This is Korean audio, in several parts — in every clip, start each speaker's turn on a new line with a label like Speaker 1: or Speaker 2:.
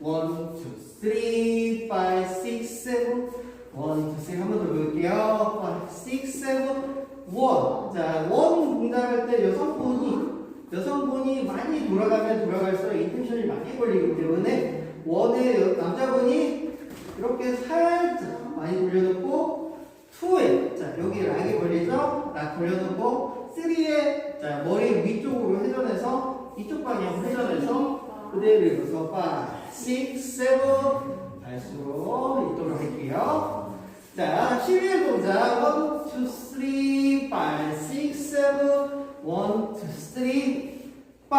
Speaker 1: 원, 투, 쓰리, 파이, 식스, 세븐. 원, 투, 쓰리. 한번 더 볼게요. 원. 자, 원 공략할 때 여성분이 여성분이 많이 돌아가면 돌아갈수록 인텐션이 많이 걸리기 때문에 원에 여- 남자분이 이렇게 살짝 많이 돌려놓고 투에 자 여기 락이 걸리죠? 락 걸려놓고 쓰리에 자 머리 위쪽으로 회전해서 이쪽 방향으로 회전해서 그대로 이어서 5, 6, 7 발수로 있도록 할게요. 자, 11 동작 1, 2, 3, 5, 6, 7 1, 2, 3, 5,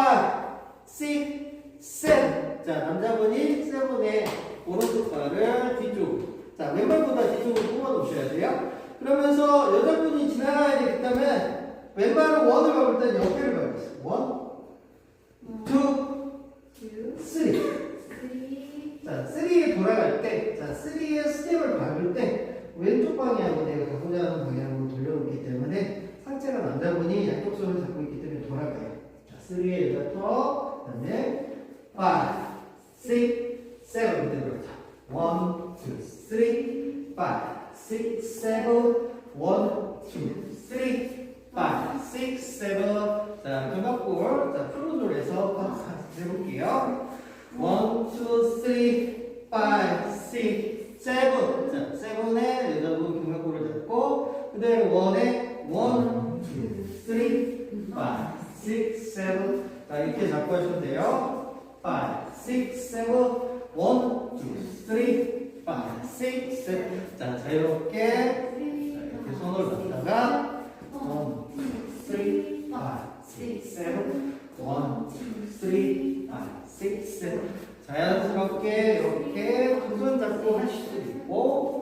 Speaker 1: 6, 7 자, 남자분이 7의 오른쪽 발을 뒤쪽 자, 왼발보다 뒤쪽으로 뽑아 놓으셔야 돼요. 그러면서 여자분이 지나가야 되기 때문에 왼발은 원을 밟을 땐 옆에를 있어요. 원, 투, 쓰리. 자, 3에 돌아갈 때, 자, 3의 스텝을 밟을 때 왼쪽 방향으로 내가 가고자 하는 방향으로 돌려놓기 때문에 상체가 남자분이 양쪽 손을 잡고 있기 때문에 돌아가요. 자, 3의 여자터, 그 다음에 5, 6, 7 그대로 자, 1, 2, 3, 5, 6, 7, 1, 2, 3, 5, 6, 7 자, 자, 프로졸에서 해볼게요. 1, 2, 3, 5, 6, 7 자, 7에 여자분 금박골을 잡고 그대로 1에 1, 2, 3, 5, 6, 7 자, 이렇게 잡고 하시면 돼요. 5, 6, 7 1, 2, 3, 5, 6, 7 자, 자유롭게 자연스럽게 이렇게 두 손 잡고 하실 수도 있고,